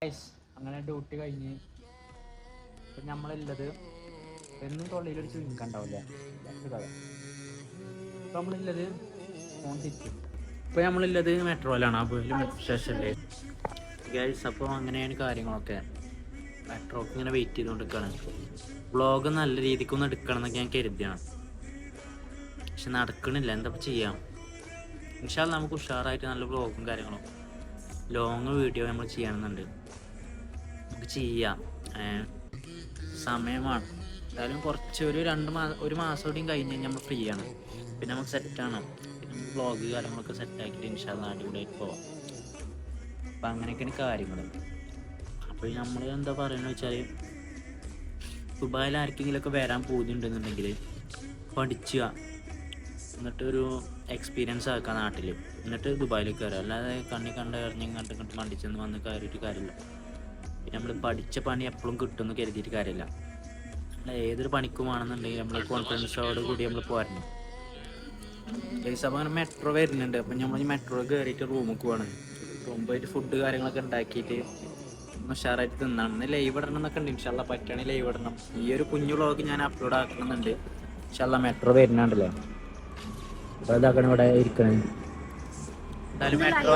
അങ്ങനെ ഡ്യൂട്ടി കഴിഞ്ഞ് ഇപ്പൊ നമ്മളുള്ളത് എന്നും തൊള്ളിയിൽ ഒരു ചുരുക്കം കഥ ഇപ്പൊ നമ്മളുള്ളത് ഫോൺ തിരിച്ചു ഇപ്പൊ നമ്മളുള്ളത് മെട്രോയിലാണ് അപ്പോൾ മെട്രോ സ്റ്റേഷനിൽ ഗൈസ് അപ്പോൾ അങ്ങനെയാണ് കാര്യങ്ങളൊക്കെ. മെട്രോക്ക് ഇങ്ങനെ വെയിറ്റ് ചെയ്തുകൊണ്ടിരിക്കുകയാണ് വ്ളോഗ് നല്ല രീതിക്കൊന്ന് എടുക്കണം എന്നൊക്കെ ഞാൻ കരുതിയാണ്. പക്ഷെ നടക്കണില്ല. എന്താ ചെയ്യാം? പക്ഷേ നമുക്ക് ഉഷാറായിട്ട് നല്ല വ്ളോഗും കാര്യങ്ങളും ലോങ് വീഡിയോ നമ്മൾ ചെയ്യണമെന്നുണ്ട്. നമുക്ക് ചെയ്യാം. സമയമാണ്. എന്തായാലും കുറച്ച് ഒരു രണ്ട് മാസം ഒരു മാസം കൂടിയും കഴിഞ്ഞ് കഴിഞ്ഞാൽ നമ്മൾ ഫ്രീ ആണ്. പിന്നെ നമുക്ക് സെറ്റാണ് പിന്നെ വ്ളോഗ് കാര്യങ്ങളൊക്കെ സെറ്റാക്കിയിട്ട് ഇൻഷാല്ല അടിപൊളിയായിട്ട് പോവാം. അപ്പം അങ്ങനെയൊക്കെയാണ് കാര്യങ്ങൾ അപ്പോൾ നമ്മൾ എന്താ പറയുന്നത് വെച്ചാൽ ദുബായിൽ ആർക്കെങ്കിലുമൊക്കെ വരാൻ പോകുന്നുണ്ടെന്നുണ്ടെങ്കിൽ പഠിക്കുക എന്നിട്ട് ഒരു എക്സ്പീരിയൻസ് ആക്കുക നാട്ടിൽ എന്നിട്ട് ദുബായിൽ കയറുക അല്ലാതെ കണ്ണി കണ്ട ഇറങ്ങി ഇങ്ങോട്ട് മണ്ടിച്ചെന്ന് വന്ന് കയറിയിട്ട് കാര്യമില്ല. പിന്നെ നമ്മൾ പഠിച്ച പണി എപ്പോഴും കിട്ടുമെന്ന് കരുതിയിട്ട് കാര്യമില്ല. അല്ല ഏതൊരു പണിക്കും ആണെന്നുണ്ടെങ്കിൽ നമ്മൾ കോൺഫിഡൻസോട് കൂടി നമ്മൾ പോരണം. അങ്ങനെ മെട്രോ വരുന്നുണ്ട്. അപ്പം നമ്മൾ മെട്രോ കയറിയിട്ട് റൂമിൽ പോവാണ് റൂം പോയിട്ട് ഫുഡ് കാര്യങ്ങളൊക്കെ ഉണ്ടാക്കിയിട്ട് ഉഷാറായിട്ട് തിന്നണം. ഇന്ന് ലൈവ് ഇടണം എന്നൊക്കെ ഉണ്ട് ഇൻഷാല്ല പറ്റുകയാണെങ്കിൽ ലൈവ് ഇടണം. ഈ ഒരു കുഞ്ഞു വ്ളോഗ് ഞാൻ അപ്ലോഡ് ആക്കണമെന്നുണ്ട് ഇൻഷാല്ല മെട്രോ വരുന്നുണ്ടല്ലേ. ഇതാക്കണം ഇവിടെ ഇരിക്കണേ. മെട്രോ